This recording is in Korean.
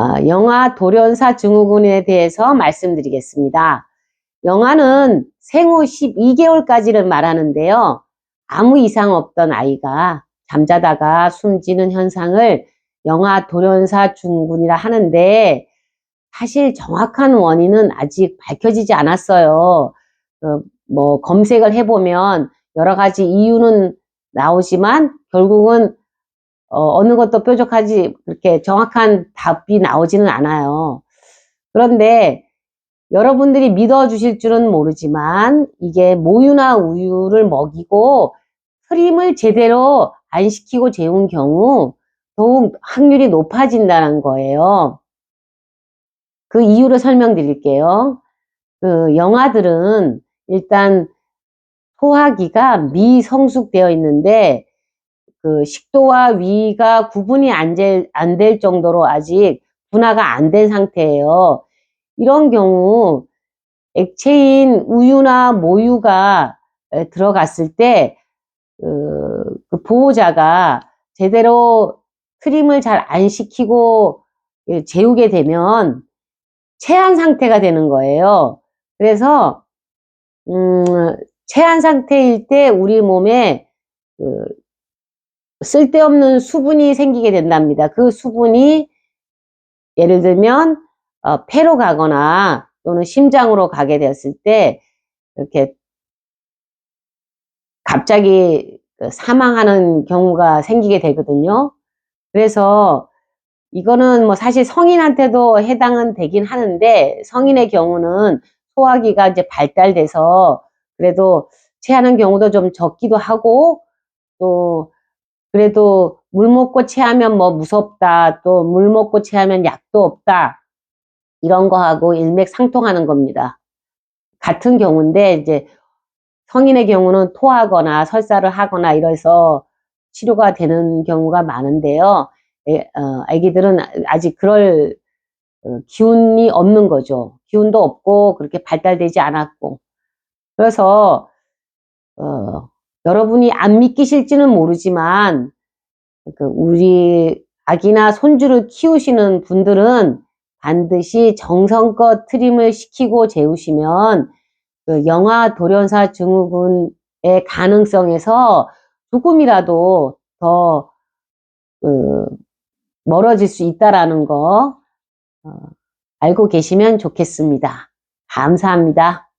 어, 영아 돌연사 증후군에 대해서 말씀드리겠습니다. 영아는 생후 12개월까지를 말하는데요. 아무 이상 없던 아이가 잠자다가 숨지는 현상을 영아 돌연사 증후군이라 하는데 사실 정확한 원인은 아직 밝혀지지 않았어요. 어, 뭐 검색을 해보면 여러 가지 이유는 나오지만 결국은 어, 느 것도 뾰족하지 그렇게 정확한 답이 나오지는 않아요. 그런데 여러분들이 믿어 주실 줄은 모르지만 이게 모유나 우유를 먹이고 흐림을 제대로 안 시키고 재운 경우 더욱 확률이 높아진다는 거예요. 그 이유를 설명드릴게요. 그 영아들은 일단 소화기가 미성숙되어 있는데 그 식도와 위가 구분이 안 될 정도로 아직 분화가 안 된 상태예요. 이런 경우 액체인 우유나 모유가 들어갔을 때 그, 그 보호자가 제대로 크림을 잘 안 시키고 재우게 되면 체한 상태가 되는 거예요. 그래서 음, 체한 상태일 때 우리 몸에 그 쓸데없는 수분이 생기게 된답니다. 그 수분이 예를 들면 어, 폐로 가거나 또는 심장으로 가게 되었을 때 이렇게 갑자기 그 사망하는 경우가 생기게 되거든요. 그래서 이거는 뭐 사실 성인한테도 해당은 되긴 하는데 성인의 경우는 소화기가 이제 발달돼서 그래도 체하는 경우도 좀 적기도 하고 또 그래도 물 먹고 체하면 뭐 무섭다. 또 물 먹고 체하면 약도 없다. 이런 거하고 일맥상통하는 겁니다. 같은 경우인데 이제 성인의 경우는 토하거나 설사를 하거나 이래서 치료가 되는 경우가 많은데요. 애, 어, 아기들은 아직 그럴 어, 기운이 없는 거죠. 기운도 없고 그렇게 발달되지 않았고. 그래서 어, 여러분이 안 믿기실지는 모르지만 그 우리 아기나 손주를 키우시는 분들은 반드시 정성껏 트림을 시키고 재우시면 그 영아 돌연사 증후군의 가능성에서 조금이라도 더 그, 멀어질 수 있다라는 거 어, 알고 계시면 좋겠습니다. 감사합니다.